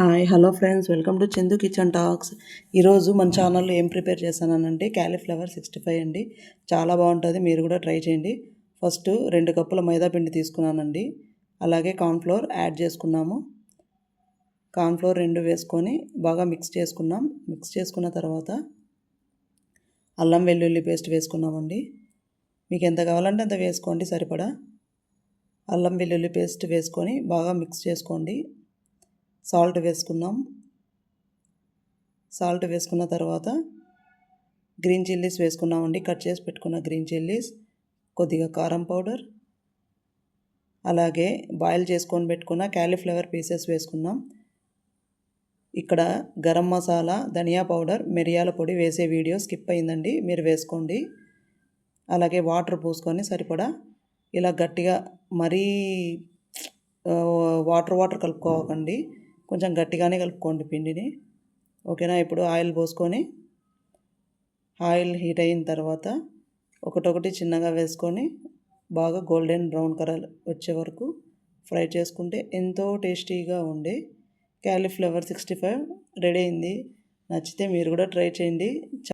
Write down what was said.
Hi hello friends. Welcome to Chandu kitchen talks. ఈరోజు మన ఛానల్లో ఏం ప్రిపేర్ చేశానంటే క్యాలీఫ్లవర్ సిక్స్టీ ఫైవ్ అండి. చాలా బాగుంటుంది మీరు కూడా ట్రై చేయండి. ఫస్ట్ రెండు కప్పుల మైదా పిండి తీసుకున్నానండి. అలాగే కార్న్ఫ్లోర్ యాడ్ చేసుకున్నాము. కార్న్ఫ్లోర్ రెండు వేసుకొని బాగా మిక్స్ చేసుకున్నాం. మిక్స్ చేసుకున్న తర్వాత అల్లం వెల్లుల్లి పేస్ట్ వేసుకున్నామండి. మీకు ఎంత కావాలంటే అంత వేసుకోండి సరిపడా. అల్లం వెల్లుల్లి పేస్ట్ వేసుకొని బాగా మిక్స్ చేసుకోండి. సాల్ట్ వేసుకున్నాం సాల్ట్ వేసుకున్న తర్వాత గ్రీన్ చిల్లీస్ వేసుకున్నామండి. కట్ చేసి పెట్టుకున్న గ్రీన్ చిల్లీస్ కొద్దిగా కారం పౌడర్ అలాగే బాయిల్ చేసుకొని పెట్టుకున్న క్యాలీఫ్లవర్ పీసెస్ వేసుకున్నాం ఇక్కడ గరం మసాలా ధనియా పౌడర్ మిరియాల పొడి వేసే వీడియో స్కిప్ అయిందండి. మీరు వేసుకోండి. అలాగే వాటర్ పోసుకొని సరిపడా ఇలా గట్టిగా మరీ వాటర్ వాటర్ కలుపుకోకండి. కొంచెం గట్టిగానే కలుపుకోండి పిండిని. ఓకేనా? ఇప్పుడు ఆయిల్ పోసుకొని ఆయిల్ హీట్ అయిన తర్వాత ఒకటొకటి చిన్నగా వేసుకొని బాగా గోల్డెన్ బ్రౌన్ కలర్ వచ్చే వరకు ఫ్రై చేసుకుంటే ఎంతో టేస్టీగా ఉండే క్యాలీఫ్లవర్ సిక్స్టీ ఫైవ్ రెడీ అయింది. నచ్చితే మీరు కూడా ట్రై చేయండి.